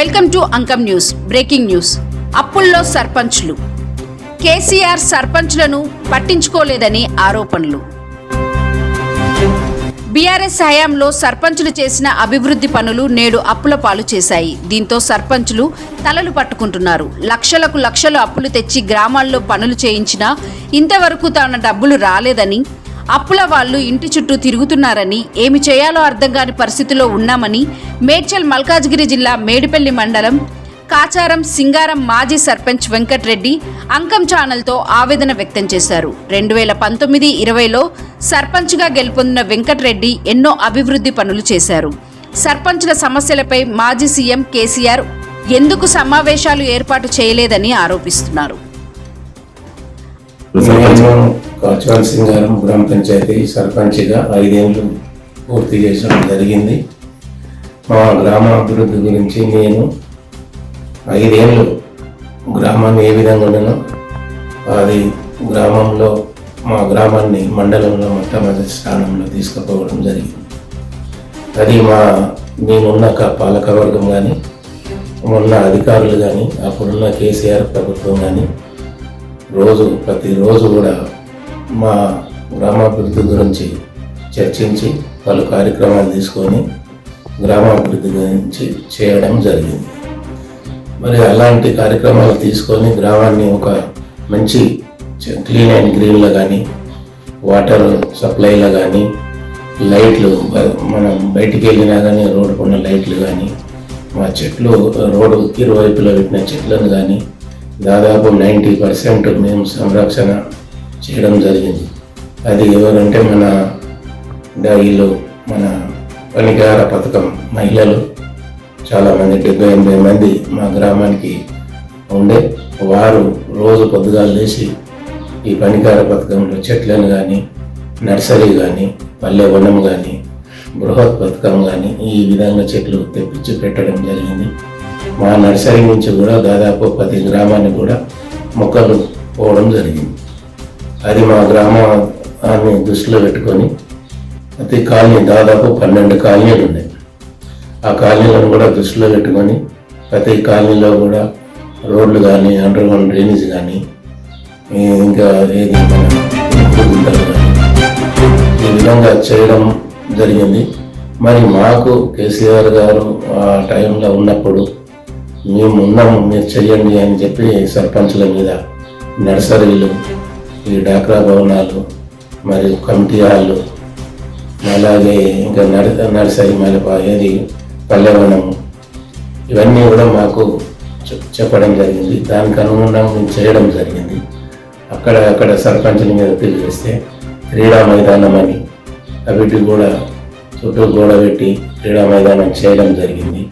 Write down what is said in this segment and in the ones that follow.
Welcome to Ankam news breaking news. అప్పుల్లో సర్పంచ్లు. కేసీఆర్ సర్పంచ్లను పట్టించుకోలేదని ఆరోపణలు. బీఆర్ఎస్ హయాంలో సర్పంచులు చేసిన అభివృద్ధి పనులు నేడు అప్పుల పాలు చేశాయి. దీంతో సర్పంచులు తలలు పట్టుకుంటున్నారు. లక్షలకు లక్షలు అప్పులు తెచ్చి గ్రామాల్లో పనులు చేయించినా ఇంతవరకు తన డబ్బులు రాలేదని అప్పుల వాళ్ళు ఇంటి చుట్టూ తిరుగుతున్నారని ఏమి చేయాలో అర్థం కాని పరిస్థితిలో ఉన్నామని మేడ్చల్ మల్కాజ్గిరి జిల్లా మేడిపల్లి మండలం కాచారం సింగారం మాజీ సర్పంచ్ వెంకట్రెడ్డి అంకం ఛానల్తో ఆవేదన వ్యక్తం చేశారు. రెండు వేల పంతొమ్మిది ఇరవైలో సర్పంచ్గా గెలుపొందిన వెంకట్రెడ్డి ఎన్నో అభివృద్ధి పనులు చేశారు. సర్పంచ్ల సమస్యలపై మాజీ సీఎం కేసీఆర్ ఎందుకు సమావేశాలు ఏర్పాటు చేయలేదని ఆరోపిస్తున్నారు. నేను సింగారం గ్రామ పంచాయతీ సర్పంచ్గా ఐదేళ్ళు పూర్తి చేసడం జరిగింది. మా గ్రామ అభివృద్ధి గురించి నేను ఐదేళ్ళు గ్రామాన్ని ఏ విధంగా ఉన్నానో అది గ్రామంలో మా గ్రామాన్ని మండలంలో మొట్టమొదటి స్థానంలో తీసుకుపోవడం జరిగింది. అది మా మేమున్న పాలకవర్గం కానీ ఉన్న అధికారులు కానీ అప్పుడున్న కేసీఆర్ ప్రభుత్వం కానీ రోజు ప్రతిరోజు కూడా మా గ్రామాభివృద్ధి గురించి చర్చించి పలు కార్యక్రమాలు తీసుకొని గ్రామాభివృద్ధి గురించి చేయడం జరిగింది. మరి అలాంటి కార్యక్రమాలు తీసుకొని గ్రామాన్ని ఒక మంచి క్లీన్ అండ్ గ్రీన్లో కానీ వాటర్ సప్లైలో కానీ లైట్లు మనం బయటికి వెళ్ళినా కానీ రోడ్డు ఉన్న లైట్లు కానీ మా చెట్లు రోడ్డు ఇరువైపులో పెట్టిన చెట్లను కానీ దాదాపు నైంటీ పర్సెంట్ మేము సంరక్షణ చేయడం జరిగింది. అది ఎవరంటే మన డాయిలో మన పనికార పథకం మహిళలు. చాలామంది డెబ్బై ఎనభై మంది మా గ్రామానికి ఉండే వారు రోజు పొద్దుగా లేచి ఈ పనికార పథకంలో చెట్లను కానీ నర్సరీ కానీ పల్లె వనం కానీ బృహత్ పథకం కానీ ఈ విధంగా చెట్లు తెప్పించి పెట్టడం జరిగింది. మా నర్సరీ నుంచి కూడా దాదాపు పది గ్రామాన్ని కూడా మొక్కలు పోవడం జరిగింది. అది మా గ్రామాన్ని దృష్టిలో పెట్టుకొని ప్రతి కాలనీ దాదాపు పన్నెండు కాలనీలు ఉన్నాయి. ఆ కాలనీలను కూడా దృష్టిలో పెట్టుకొని ప్రతి కాలనీలో కూడా రోడ్లు కానీ అండర్ గ్రౌండ్ డ్రైనేజ్ కానీ ఇంకా ఏది గుంతలు కానీ ఈ విధంగా చేయడం జరిగింది. మరి మాకు కేసీఆర్ గారు ఆ టైంలో ఉన్నప్పుడు మేము ఉన్నాము మీరు చెయ్యండి అని చెప్పి సర్పంచుల మీద నర్సరీలు ఈ డాక్రా భవనాలు మరియు కమిటీ హాళ్ళు అలాగే ఇంకా నర్ నర్సరీ మళ్ళీ ఏది పల్లెవనము ఇవన్నీ కూడా మాకు చెప్పడం జరిగింది. దానికి అనుగుణంగా మేము చేయడం జరిగింది. అక్కడ అక్కడ సర్పంచుల మీద తెలియజేస్తే క్రీడా మైదానం అని అవిటి కూడా చుట్టూ గోడ పెట్టి క్రీడా మైదానం చేయడం జరిగింది.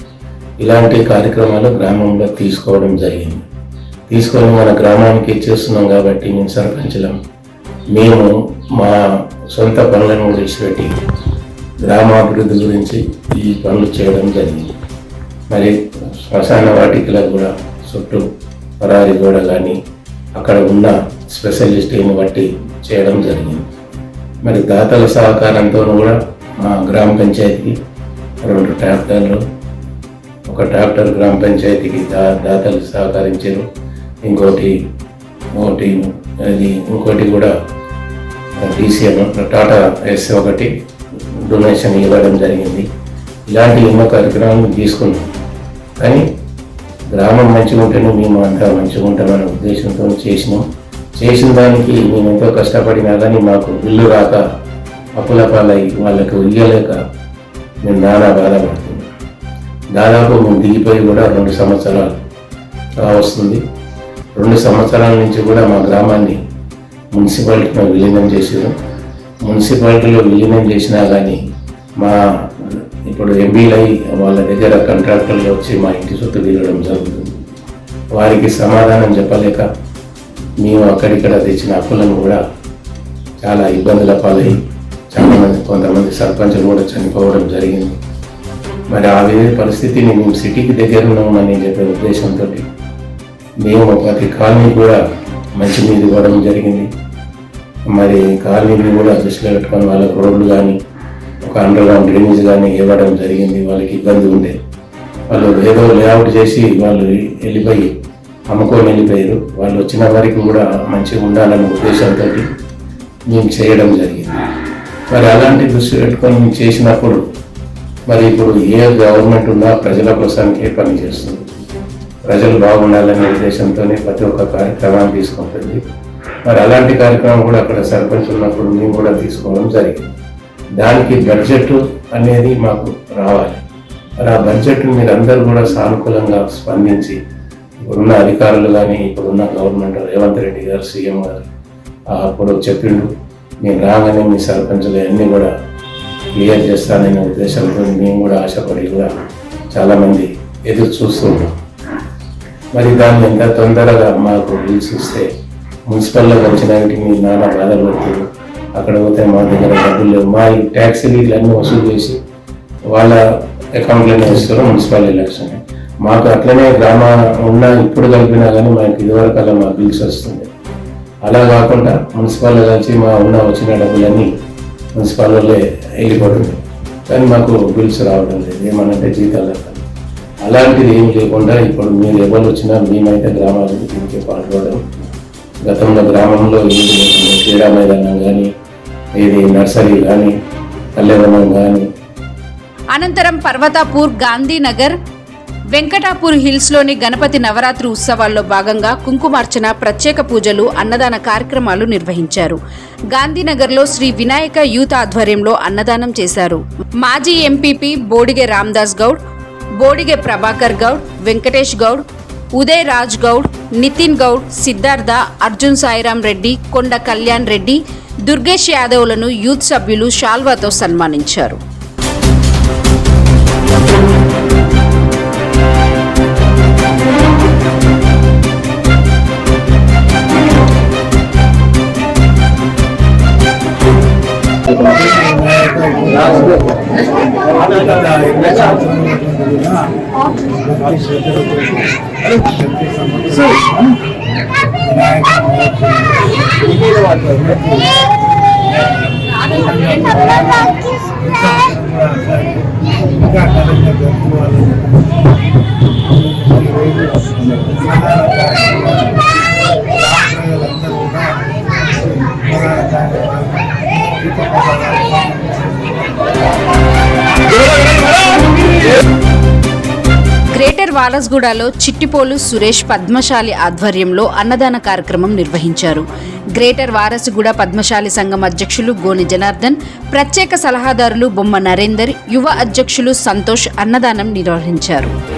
ఇలాంటి కార్యక్రమాలు గ్రామంలో తీసుకోవడం జరిగింది. తీసుకొని మన గ్రామానికి చేస్తున్నాం కాబట్టి మేము సర్పంచులం. మేము మా సొంత పనులను విడిచిపెట్టి గ్రామాభివృద్ధి గురించి ఈ పనులు చేయడం జరిగింది. మరి శ్మశాన వాటికలకు కూడా చుట్టూ పరారి గోడ కానీ అక్కడ ఉన్న స్పెషలిస్ట్ని బట్టి చేయడం జరిగింది. మరి దాతల సహకారంతో కూడా మా గ్రామ పంచాయతీకి రెండు ట్రాక్టర్లు ఒక ట్రాక్టర్ గ్రామ పంచాయతీకి దా దాతలు సహకరించారు. ఇంకోటి ఒకటి అది ఇంకోటి కూడా డీసీఎం టాటా ఎస్ ఒకటి డొనేషన్ ఇవ్వడం జరిగింది. ఇలాంటి ఎన్నో కార్యక్రమాలు తీసుకున్నాం. కానీ గ్రామం మంచిగా ఉంటేనే మేము అంతా మంచిగా ఉంటామనే ఉద్దేశంతో చేసినాం. చేసిన దానికి మేము ఎంతో కష్టపడినా కానీ మాకు బిల్లు రాక అప్పుల పాలై వాళ్ళకు ఇయ్యలేక మేము నానా బాధపడుతున్నాం. దాదాపు మేము దిగిపోయి కూడా రెండు సంవత్సరాలు వస్తుంది రెండు సంవత్సరాల నుంచి కూడా మా గ్రామాన్ని మున్సిపాలిటీలో విలీనం చేసారు మున్సిపాలిటీలో విలీనం చేసినా కానీ మా ఇప్పుడు ఎంపీలై వాళ్ళ దగ్గర కాంట్రాక్టర్లు వచ్చి మా ఇంటి సొత్తు తిరగడం జరుగుతుంది. వారికి సమాధానం చెప్పలేక మేము అక్కడిక్కడ తెచ్చిన అప్పులను కూడా చాలా ఇబ్బందుల పాలై చాలామంది కొంతమంది సర్పంచులు కూడా చనిపోవడం జరిగింది. మరి ఆ వేరే పరిస్థితిని మేము సిటీకి దగ్గర ఉన్నామని చెప్పే ఉద్దేశంతో మేము ప్రతి కాలనీ కూడా మంచినీరు ఇవ్వడం జరిగింది. మరి కాలనీని కూడా దృష్టిలో పెట్టుకొని వాళ్ళకు రోడ్లు కానీ ఒక అండర్ గ్రౌండ్ డ్రైనేజ్ కానీ ఇవ్వడం జరిగింది. వాళ్ళకి ఇబ్బంది ఉండే. వాళ్ళు ఏదో లేఅవుట్ చేసి వాళ్ళు వెళ్ళిపోయి అమ్ముకొని వెళ్ళిపోయారు. వాళ్ళు వచ్చిన వారికి కూడా మంచిగా ఉండాలనే ఉద్దేశంతో మేము చేయడం జరిగింది. మరి అలాంటి దృష్టి పెట్టుకొని మేము చేసినప్పుడు మరి ఇప్పుడు ఏ గవర్నమెంట్ ఉన్నా ప్రజల కోసానికే పనిచేస్తుంది ప్రజలు బాగుండాలనే ఉద్దేశంతోనే ప్రతి ఒక్క కార్యక్రమాన్ని తీసుకుంటుంది. మరి అలాంటి కార్యక్రమం కూడా అక్కడ సర్పంచ్ ఉన్నప్పుడు మేము కూడా తీసుకోవడం జరిగింది. దానికి బడ్జెట్ అనేది మాకు రావాలి. మరి ఆ బడ్జెట్ మీరు అందరూ కూడా సానుకూలంగా స్పందించి ఇప్పుడున్న అధికారులు కానీ ఇప్పుడున్న గవర్నమెంట్ రేవంత్ రెడ్డి గారు సీఎం గారు ఆ, అప్పుడు చెప్పిండు నేను రాగానే మీ సర్పంచులు అన్నీ కూడా క్లియర్ చేస్తాననే ఉద్దేశంతో మేము కూడా ఆశపడి కూడా చాలామంది ఎదురు చూస్తున్నాం మరి దాన్ని ఎంత తొందరగా మాకు బిల్స్ ఇస్తే మున్సిపల్లో వచ్చినానికి మీ నాన్న బాధపడుతుంది అక్కడ పోతే మా దగ్గర డబ్బులు లేవు. మా ఈ ట్యాక్సీలు ఇవన్నీ వసూలు చేసి వాళ్ళ అకౌంట్లోనే ఇస్తారు మున్సిపల్ ఎలక్షన్. మాకు అట్లనే గ్రామ ఉన్న ఇప్పుడు కలిపినా కానీ మాకు ఇదివరకు అలా మా బిల్స్ వస్తుంది అలా కాకుండా మున్సిపల్ కలిసి మా ఉన్న వచ్చిన డబ్బులన్నీ మున్సిపల్ వెళ్ళిపోతుంది. కానీ మాకు బిల్స్ రావడం లేదు. ఏమనంటే జీతాలు అలాంటిది ఏం లేకుండా ఇప్పుడు మీరు ఎవరు వచ్చినా మేమైతే గ్రామాలకు దీనికి పాల్గొనడం. గతంలో గ్రామంలో ఏది లేకుండా క్రీడా మైదానం కానీ ఏది నర్సరీ కానీ పల్లెవనం కానీ అనంతరం పర్వతాపూర్ గాంధీనగర్ వెంకటాపూర్ హిల్స్లోని గణపతి నవరాత్రి ఉత్సవాల్లో భాగంగా కుంకుమార్చన ప్రత్యేక పూజలు అన్నదాన కార్యక్రమాలు నిర్వహించారు. గాంధీనగర్లో శ్రీ వినాయక యూత్ ఆధ్వర్యంలో అన్నదానం చేశారు. మాజీ ఎంపీపీ బోడిగే రామ్దాస్ గౌడ్ బోడిగె ప్రభాకర్ గౌడ్ వెంకటేష్ గౌడ్ ఉదయ్ రాజ్ గౌడ్ నితిన్ గౌడ్ సిద్ధార్థ అర్జున్ సాయిరాం రెడ్డి కొండ కళ్యాణ్ రెడ్డి దుర్గేష్ యాదవ్లను యూత్ సభ్యులు షాల్వాతో సన్మానించారు. గ్రేటర్ వాలస్గూడలో చిట్టిపోలు సురేష్ పద్మశాలి ఆధ్వర్యంలో అన్నదాన కార్యక్రమం నిర్వహించారు. గ్రేటర్ వారసుగూడ పద్మశాలి సంఘం అధ్యక్షులు గోని జనార్దన్ ప్రత్యేక సలహాదారులు బొమ్మ నరేందర్ యువ అధ్యక్షులు సంతోష్ అన్నదానం నిర్వహించారు.